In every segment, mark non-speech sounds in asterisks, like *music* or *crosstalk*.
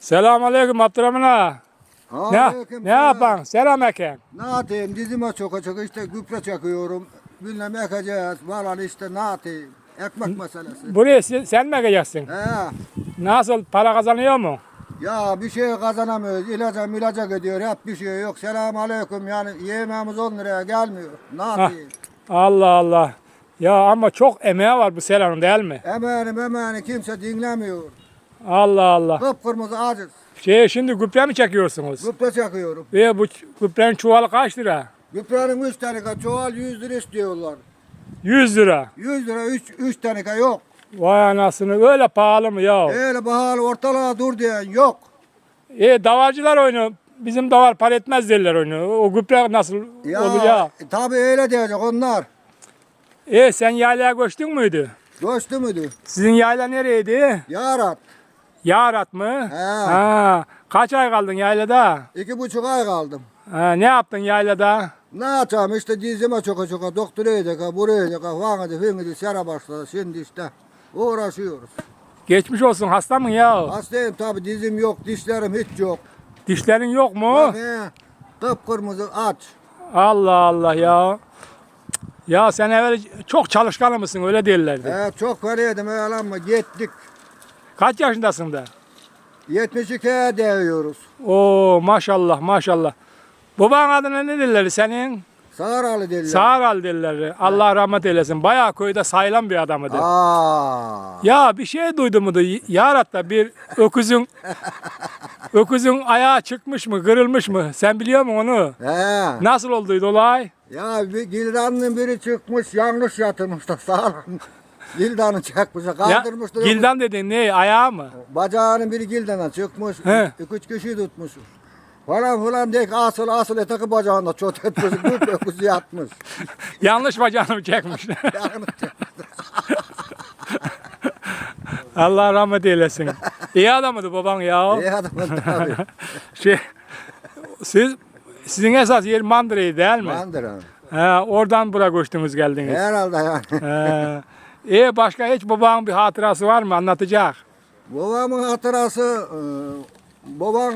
Selamun aleyküm Abdurrahman ağa. Ne, Aleyküm ne selam. yapan? Selam eken. Ne yapayım dizime çok çok işte gübre çakıyorum. Bilmem ekeceğiz falan işte ne yapayım. Ekmek meselesi. Buraya sen, sen mi ekeceksin? He. Nasıl? Para kazanıyor mu? Ya bir şey kazanamıyoruz. İlaca milaca gidiyor. Hep bir şey yok. Selam aleyküm. Yani yemeğimiz 10 liraya gelmiyor. Ne yapayım? Allah Allah. Ya ama çok emeği var bu selanın değil mi? Emeğini emeğini kimse dinlemiyor. Allah Allah. Kıpkırmızı aciz. Şey şimdi gübre mi çekiyorsunuz? Gübre çakıyorum. Ve bu ç- gübrenin çuvalı kaç lira? Gübrenin 3 taneka çuval 100 lira istiyorlar. 100 lira. 100 lira 3 3 taneka yok. Vay anasını öyle pahalı mı ya? Öyle pahalı ortalığa dur diyen yok. E davarcılar oyunu bizim davar para etmez derler oyunu. O gübre nasıl olur ya? e, tabii öyle diyecek onlar. E sen yaylaya koştun muydu? Göçtü müydü? Sizin yayla nereydi? Yarat. Yarat mı? He. Ha. Kaç ay kaldın yaylada? İki buçuk ay kaldım. Ha, ne yaptın yaylada? Ne yapacağım işte dizime çok çok doktora buraya yiyecek, falan idi, fin idi, sera başladı. Şimdi işte uğraşıyoruz. Geçmiş olsun hasta mı ya? Hastayım tabii dizim yok, dişlerim hiç yok. Dişlerin yok mu? Bak he, kıpkırmızı aç. Allah Allah ya. Ya sen evvel çok çalışkan mısın öyle derlerdi. He, çok para yedim ama gittik. Kaç yaşındasın da? 72'ye değiyoruz. Oo maşallah maşallah. Baban adına ne derler senin? Sağralı derler. Sağral derler. Allah rahmet eylesin. Bayağı köyde sayılan bir adamıydı. Aa. Ya bir şey duydum mu Yarat'ta bir öküzün *laughs* öküzün ayağı çıkmış mı, kırılmış mı? Sen biliyor musun onu? He. Nasıl olduydu olay? Ya bir gildanın biri çıkmış yanlış yatırmış da sağlam. Gildanı çakmış Ya, kaldırmış da gildan dedin ne? Ayağı mı? Bacağının biri gildana çıkmış. He. İki üç kişi tutmuş. Falan filan diye asıl asıl eteki bacağında çot etmiş. Güp *laughs* öküzü yatmış. Yanlış bacağını çekmiş. *laughs* Yanlış çakmış. *laughs* Allah rahmet eylesin. İyi adamıydı baban ya. İyi adamın tabii. Şey, siz sizin esas yer Mandıra'ydı değil mi? Mandıra. He, oradan buraya koştunuz geldiniz. Herhalde yani. He. E başka hiç babanın bir hatırası var mı anlatacak? Babamın hatırası e, babam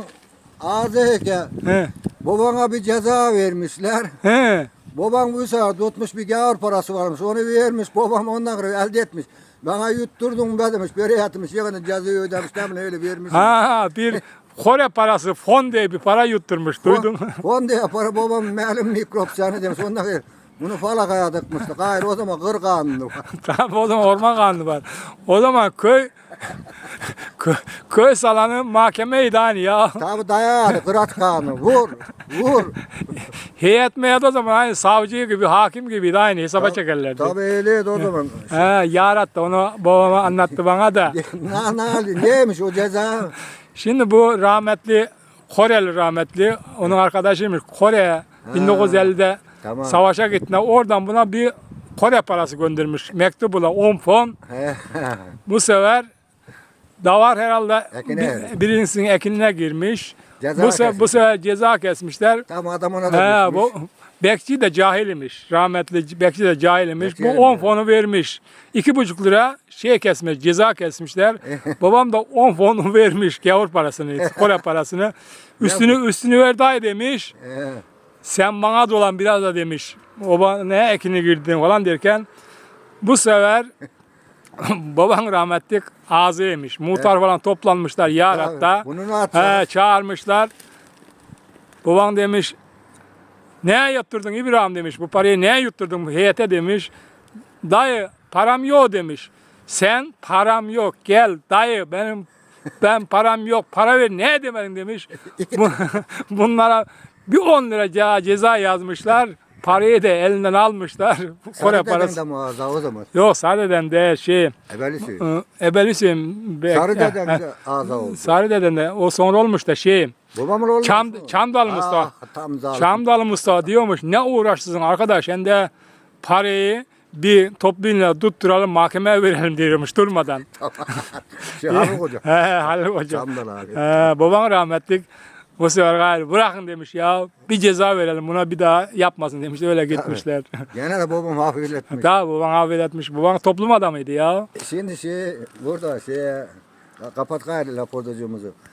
ağzıyken He. babana bir ceza vermişler. He. Babam bu sefer tutmuş bir gavur parası varmış. Onu vermiş. Babam ondan sonra elde etmiş. Bana yutturdun be demiş. Beri yatmış. Yakında cezayı ödemiş. Demin öyle vermiş. Ha bir Kore parası fon diye bir para yutturmuş duydun. On diye para babam malum mikrop seni demiş. Ondan sonra bunu falakaya tıkmıştık. Hayır o zaman kır kanunu. *laughs* Tabii o zaman orman kanunu var. O zaman köy köy, köy salanı mahkemeydi hani ya. Tabi dayağı kırat kanunu. Vur. Vur. Heyet meyet o zaman aynı savcı gibi, hakim gibiydi aynı hesaba çekerlerdi. Tabi öyleydi o zaman. He, yarat da onu babama anlattı bana da. *laughs* ne, ne, neymiş o ceza? Şimdi bu rahmetli Koreli rahmetli onun arkadaşıymış. Kore'ye 1950'de Tamam. savaşa gittiğinde oradan buna bir Kore parası göndermiş. Mektubuyla 10 fon. *laughs* Bu sefer davar herhalde Ekine bir- birincisinin ekinine girmiş. Ceza bu, sefer, bu sefer ceza kesmişler. Tam adam ona da He, bu bekçi de cahilimiş. Rahmetli bekçi de cahilimiş. Bekçi bu öyle 10 mi? fonu vermiş. 2,5 lira şey kesmiş, ceza kesmişler. *laughs* Babam da 10 fonu vermiş gavur parasını, Kore parasını. *laughs* Üstünü üstünü ver dayı demiş. Sen bana dolan biraz da demiş. Baba ne ekini girdin falan derken bu sefer *laughs* baban rahmetlik ağzı yemiş. Muhtar falan toplanmışlar Yarat'ta. Bunu ne? He, çağırmışlar. Baban demiş neye yutturdun İbrahim demiş. Bu parayı neye yutturdun bu heyete demiş. Dayı param yok demiş. Sen param yok gel dayı benim ben param yok para ver ne demedin demiş. *laughs* Bu- *laughs* Bunlara bir 10 lira ce- ceza yazmışlar. Parayı da elinden almışlar. *laughs* Kore Sarı parası. de muazza o zaman. Yok sadeden de şey Ebelisi. ı, Ebelisim. be- Sarı eh, deden eh, de ağza oldu. Sarı deden de o sonra olmuş da şey. Babamın oğlu. Çam, mu? Mustafa. Ah, tam zalim. Çamdalı Mustafa diyormuş ne uğraşsın arkadaş hem de parayı bir topluluğuna tutturalım mahkemeye verelim diyormuş durmadan. *laughs* Şey Haluk Hoca. He Halil hocam. Çamdal abi. He, baban rahmetlik bu sefer gayrı bırakın demiş ya bir ceza verelim buna bir daha yapmasın demiş öyle gitmişler. *laughs* Gene de babam hafifletmiş. Daha baban affetmiş. Baban toplum adamıydı ya. Şimdi şey burada şey kapat gayrı laportacımızı.